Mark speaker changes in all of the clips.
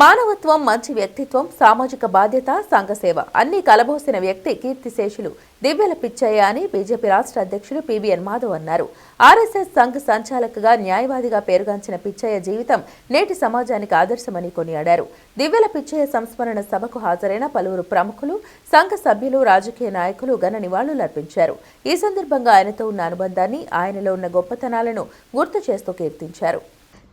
Speaker 1: మానవత్వం మంచి వ్యక్తిత్వం సామాజిక బాధ్యత సంఘసేవ అన్ని కలబోసిన వ్యక్తి కీర్తిశేషులు. దివ్యల పిచ్చయ్య అని బీజేపీ రాష్ట్ర అధ్యక్షులు పివిఎన్ మాధవ్ అన్నారు. ఆర్ఎస్ఎస్ సంఘ్ సంచాలకుగా న్యాయవాదిగా పేరుగాంచిన పిచ్చయ్య జీవితం నేటి సమాజానికి ఆదర్శమని కొనియాడారు. దివ్యల పిచ్చయ్య సంస్మరణ సభకు హాజరైన పలువురు ప్రముఖులు సంఘ సభ్యులు రాజకీయ నాయకులు ఘన నివాళులర్పించారు ఈ సందర్భంగా ఆయనతో ఉన్న అనుబంధాన్ని ఆయనలో ఉన్న గొప్పతనాలను గుర్తు చేస్తూ కీర్తించారు.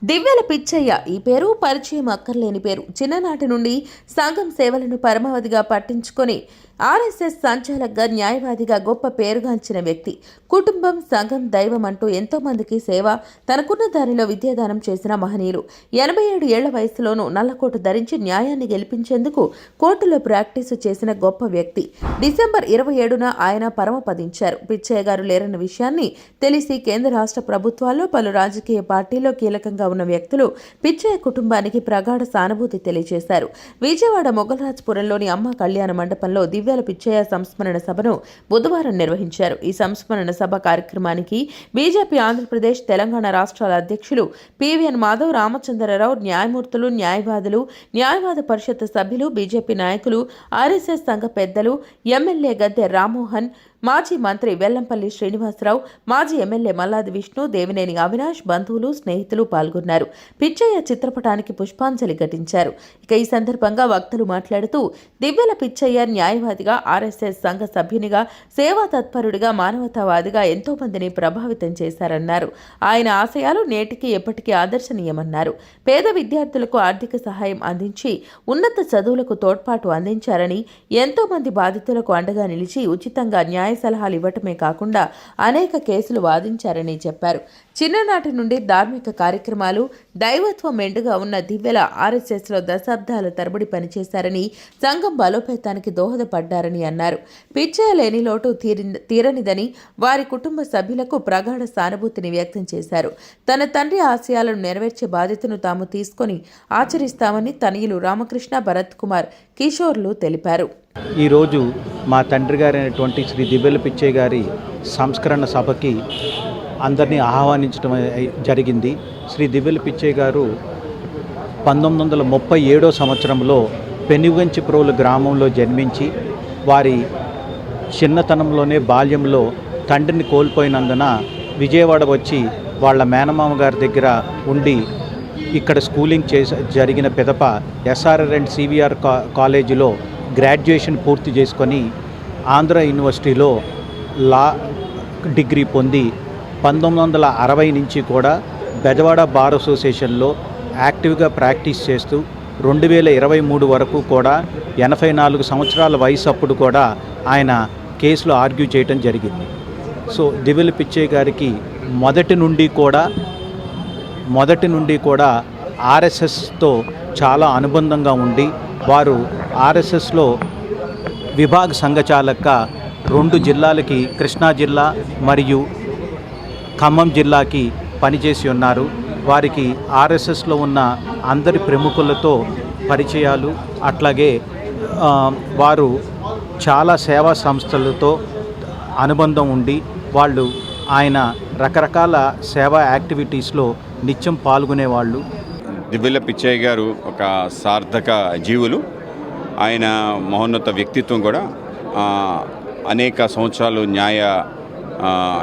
Speaker 1: దివ్యల పిచ్చయ్య ఈ పేరు పరిచయం అక్కర్లేని పేరు. చిన్ననాటి నుండి సంఘం సేవలను పరమావధిగా పట్టించుకొని ఆర్ఎస్ఎస్ సంచాలకుగా న్యాయవాదిగా గొప్ప పేరుగాంచిన వ్యక్తి. కుటుంబం సంఘం దైవం అంటూ ఎంతోమందికి సేవ తనకున్న దానిలో విద్యాదానం చేసిన మహనీయులు. ఎనభై ఏడు ఏళ్ళ వయసులోనూ నల్లకోటు ధరించి న్యాయాన్ని గెలిపించేందుకు కోర్టులో ప్రాక్టీసు చేసిన గొప్ప వ్యక్తి. డిసెంబర్ ఇరవై ఏడున ఆయన పరమపదించారు. పిచ్చయ్య గారు లేరన్న విషయాన్ని తెలిసి కేంద్ర రాష్ట్ర ప్రభుత్వాల్లో పలు రాజకీయ పార్టీల్లో కీలకంగా ఉన్న వ్యక్తులు పిచ్చయ్య కుటుంబానికి ప్రగాఢ సానుభూతి తెలియజేశారు. విజయవాడ మొగల్రాజ్పురంలోని అమ్మ కళ్యాణ మండపంలో దివ్యాల పిచ్చయ్య సంస్మరణ సభను బుధవారం నిర్వహించారు. ఈ సంస్మరణ సభ కార్యక్రమానికి బీజేపీ ఆంధ్రప్రదేశ్ తెలంగాణ రాష్ట్రాల అధ్యక్షులు పివిఎన్ మాధవ్ రామచంద్రరావు న్యాయమూర్తులు న్యాయవాదులు న్యాయవాద పరిషత్ సభ్యులు బీజేపీ నాయకులు ఆర్ఎస్ఎస్ సంఘ పెద్దలు ఎమ్మెల్యే గద్దె రామ్మోహన్ మాజీ మంత్రి వెల్లంపల్లి శ్రీనివాసరావు మాజీ ఎమ్మెల్యే మల్లాది విష్ణు దేవినేని అవినాష్ బంధువులు స్నేహితులు పాల్గొన్నారు. పిచ్చయ్య చిత్రపటానికి పుష్పాంజలి ఘటించారు. ఇక ఈ సందర్భంగా వక్తలు మాట్లాడుతూ దివ్యల పిచ్చయ్య న్యాయవాదిగా ఆర్ఎస్ఎస్ సంఘ సభ్యునిగా సేవా తత్పరుడిగా మానవతావాదిగా ఎంతో మందిని ప్రభావితం చేశారన్నారు. ఆయన ఆశయాలు నేటికి ఎప్పటికీ ఆదర్శనీయమన్నారు. పేద విద్యార్థులకు ఆర్థిక సహాయం అందించి ఉన్నత చదువులకు తోడ్పాటు అందించారని ఎంతో మంది బాధితులకు అండగా నిలిచి ఉచితంగా న్యాయ సలహాలు ఇవ్వటమే కాకుండా అనేక కేసులు వాదించారని చెప్పారు. చిన్ననాటి నుండి ధార్మిక కార్యక్రమాలు దైవత్వం మెండుగా ఉన్న దివ్యల ఆర్ఎస్ఎస్లో దశాబ్దాల తరబడి పనిచేశారని సంఘం బలోపేతానికి దోహదపడ్డారని అన్నారు. పిచ్చయ లేని లోటు తీరి తీరనిదని వారి కుటుంబ సభ్యులకు ప్రగాఢ సానుభూతిని వ్యక్తం చేశారు. తన తండ్రి ఆశయాలను నెరవేర్చే బాధ్యతను తాము తీసుకొని ఆచరిస్తామని తనయులు రామకృష్ణ భరత్ కుమార్ కిషోర్లు తెలిపారు.
Speaker 2: ఈరోజు మా తండ్రి గారైనటువంటి శ్రీ దివ్యల పిచ్చయ్య గారి సంస్కరణ సభకి అందరినీ ఆహ్వానించడం జరిగింది. శ్రీ దివ్యల పిచ్చయ్య గారు పంతొమ్మిది వందల ముప్పై ఏడో సంవత్సరంలో పెనుగంచిప్రోలు గ్రామంలో జన్మించి వారి చిన్నతనంలోనే బాల్యంలో తండ్రిని కోల్పోయినందున విజయవాడ వచ్చి వాళ్ళ మేనమామ గారి దగ్గర ఉండి ఇక్కడ స్కూలింగ్ చేస జరిగిన పిదప ఎస్ఆర్ఆర్ అండ్ సివిఆర్ కా కాలేజీలో గ్రాడ్యుయేషన్ పూర్తి చేసుకొని ఆంధ్ర యూనివర్సిటీలో లా డిగ్రీ పొంది పంతొమ్మిది వందల అరవై నుంచి కూడా బెజవాడ బార్ అసోసియేషన్లో యాక్టివ్గా ప్రాక్టీస్ చేస్తూ రెండు వేల ఇరవై మూడు వరకు కూడా ఎనభై నాలుగు సంవత్సరాల వయసు అప్పుడు కూడా ఆయన కేసులు ఆర్గ్యూ చేయడం జరిగింది. సో దివెల పిచ్చే గారికి మొదటి నుండి కూడా మొదటి నుండి కూడా ఆర్ఎస్ఎస్తో చాలా అనుబంధంగా ఉండి వారు ఆర్ఎస్ఎస్లో విభాగ్ సంఘచాలక రెండు జిల్లాలకి కృష్ణా జిల్లా మరియు ఖమ్మం జిల్లాకి పనిచేసి ఉన్నారు. వారికి ఆర్ఎస్ఎస్లో ఉన్న అందరి ప్రముఖులతో పరిచయాలు అట్లాగే వారు చాలా సేవా సంస్థలతో అనుబంధం ఉండి వాళ్ళు ఆయన రకరకాల సేవా యాక్టివిటీస్లో నిత్యం పాల్గొనేవాళ్ళు.
Speaker 3: దివ్యల పిచ్చయ్య గారు ఒక సార్థక జీవులు. ఆయన మహోన్నత వ్యక్తిత్వం కూడా అనేక సంవత్సరాలు న్యాయ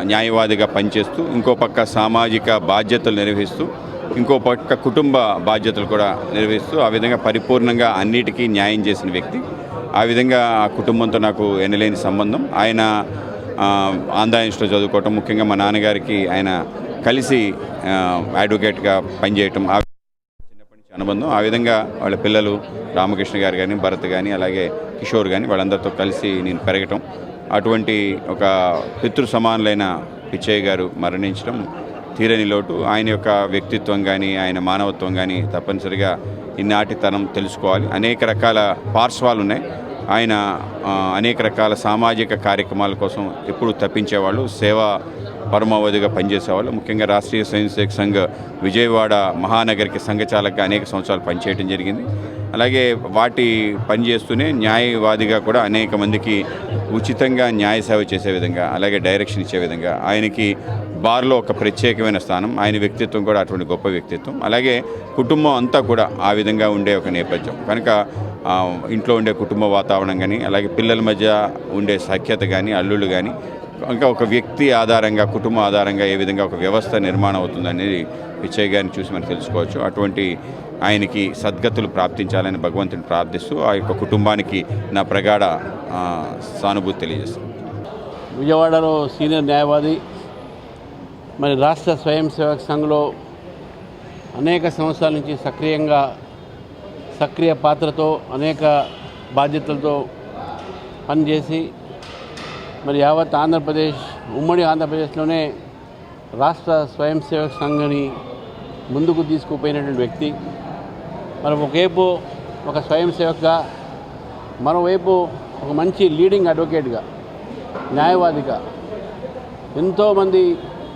Speaker 3: న్యాయవాదిగా పనిచేస్తూ ఇంకో పక్క సామాజిక బాధ్యతలు నిర్వహిస్తూ ఇంకో పక్క కుటుంబ బాధ్యతలు కూడా నిర్వహిస్తూ ఆ విధంగా పరిపూర్ణంగా అన్నిటికీ న్యాయం చేసిన వ్యక్తి. ఆ విధంగా ఆ కుటుంబంతో నాకు ఎనలేని సంబంధం. ఆయన ఆ, ఆంధ్ర యూనివర్సిటీలో చదువుకోవటం ముఖ్యంగా మా నాన్నగారికి ఆయన కలిసి అడ్వకేట్గా పనిచేయటం అనుబంధం. ఆ విధంగా వాళ్ళ పిల్లలు రామకృష్ణ గారు కానీ భరత్ కానీ అలాగే కిషోర్ కానీ వాళ్ళందరితో కలిసి నేను పెరగటం. అటువంటి ఒక పితృ సమానులైన పిచ్చయ్య గారు మరణించడం తీరని లోటు. ఆయన యొక్క వ్యక్తిత్వం కానీ ఆయన మానవత్వం కానీ తప్పనిసరిగా ఈనాటి తరం తెలుసుకోవాలి. అనేక రకాల పార్శ్వాలు ఉన్నాయి. ఆయన అనేక రకాల సామాజిక కార్యక్రమాల కోసం ఎప్పుడు తప్పించేవాళ్ళు. సేవా పరమావధిగా పనిచేసేవాళ్ళు. ముఖ్యంగా రాష్ట్రీయ స్వయం సేవక్ సంఘ్ విజయవాడ మహానగరికి సంఘచాలకగా అనేక సంవత్సరాలు పనిచేయడం జరిగింది. అలాగే వాటి పనిచేస్తూనే న్యాయవాదిగా కూడా అనేక మందికి ఉచితంగా న్యాయ సేవ చేసే విధంగా అలాగే డైరెక్షన్ ఇచ్చే విధంగా ఆయనకి బార్లో ఒక ప్రత్యేకమైన స్థానం ఆయన వ్యక్తిత్వం కూడా అటువంటి గొప్ప వ్యక్తిత్వం. అలాగే కుటుంబం అంతా కూడా ఆ విధంగా ఉండే ఒక నేపథ్యం. కనుక ఇంట్లో ఉండే కుటుంబ వాతావరణం కానీ అలాగే పిల్లల మధ్య ఉండే సఖ్యత కానీ అల్లుళ్ళు కానీ ఇంకా ఒక వ్యక్తి ఆధారంగా కుటుంబ ఆధారంగా ఏ విధంగా ఒక వ్యవస్థ నిర్మాణం అవుతుందనేది పిచ్చయ్య గారిని చూసి మనం తెలుసుకోవచ్చు. అటువంటి ఆయనకి సద్గతులు ప్రాప్తించాలని భగవంతుని ప్రార్థిస్తూ ఆ యొక్క కుటుంబానికి నా ప్రగాఢ సానుభూతి తెలియజేస్తాను.
Speaker 4: విజయవాడలో సీనియర్ న్యాయవాది మరి రాష్ట్ర స్వయం సేవక సంఘంలో అనేక సంవత్సరాల నుంచి సక్రియంగా సక్రియ పాత్రతో అనేక బాధ్యతలతో పనిచేసి మరి యావత్ ఆంధ్రప్రదేశ్ ఉమ్మడి ఆంధ్రప్రదేశ్లోనే రాష్ట్ర స్వయం సేవక సంఘని ముందుకు తీసుకుపోయినటువంటి వ్యక్తి. మరి ఒకవైపు ఒక స్వయం సేవక్గా మరోవైపు ఒక మంచి లీడింగ్ అడ్వకేట్గా న్యాయవాదిగా ఎంతోమంది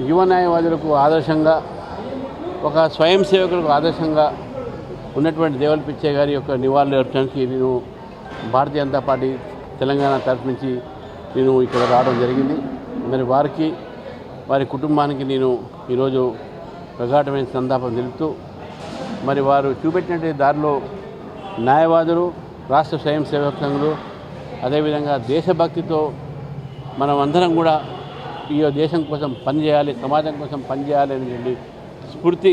Speaker 4: యువ న్యాయవాదులకు ఆదర్శంగా ఒక స్వయం సేవకులకు ఆదర్శంగా ఉన్నటువంటి దేవల్ పిచ్చే గారి యొక్క నివాళులు అర్పడానికి నేను భారతీయ జనతా పార్టీ తెలంగాణ తరఫు నుంచి నేను ఇక్కడ రావడం జరిగింది. మరి వారికి వారి కుటుంబానికి నేను ఈరోజు ప్రగాఢమైన సంతాపం తెలుపుతూ మరి వారు చూపెట్టినటువంటి దారిలో న్యాయవాదులు రాష్ట్ర స్వయం సేవక సంఘులు అదేవిధంగా దేశభక్తితో మనం అందరం కూడా ఈ దేశం కోసం పనిచేయాలి సమాజం కోసం పనిచేయాలి అనేటువంటి స్ఫూర్తి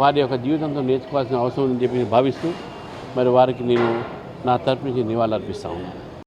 Speaker 4: వారి యొక్క జీవితంతో నేర్చుకోవాల్సిన అవసరం ఉందని చెప్పి భావిస్తూ మరి వారికి నేను నా తరపు నుంచి నివాళులు అర్పిస్తా ఉన్నాను.